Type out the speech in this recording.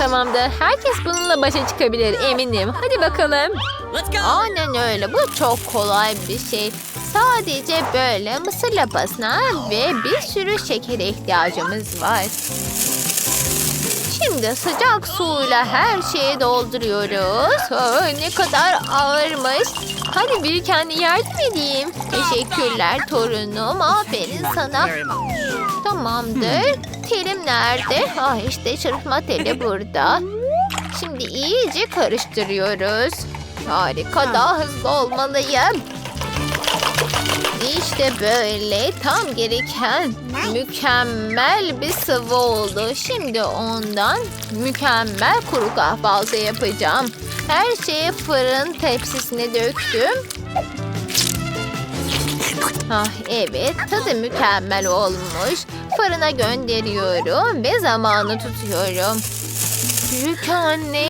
Tamamdır. Herkes bununla başa çıkabilir eminim. Hadi bakalım. Aynen öyle. Bu çok kolay bir şey. Sadece böyle mısır lapasına ve bir sürü şekere ihtiyacımız var. Şimdi sıcak suyla her şeyi dolduruyoruz. Aa, ne kadar ağırmış. Hadi kendi yardım edeyim. Teşekkürler torunum. Aferin sana. Tamamdır. Telim nerede? Ah işte çırpma teli burada. Şimdi iyice karıştırıyoruz. Harika daha hızlı olmalıyım. İşte böyle tam gereken mükemmel bir sıvı oldu. Şimdi ondan mükemmel kuru kahvaltı yapacağım. Her şeyi fırın tepsisine döktüm. Ah evet tadı mükemmel olmuş. Fırına gönderiyorum ve zamanı tutuyorum. Büyük anne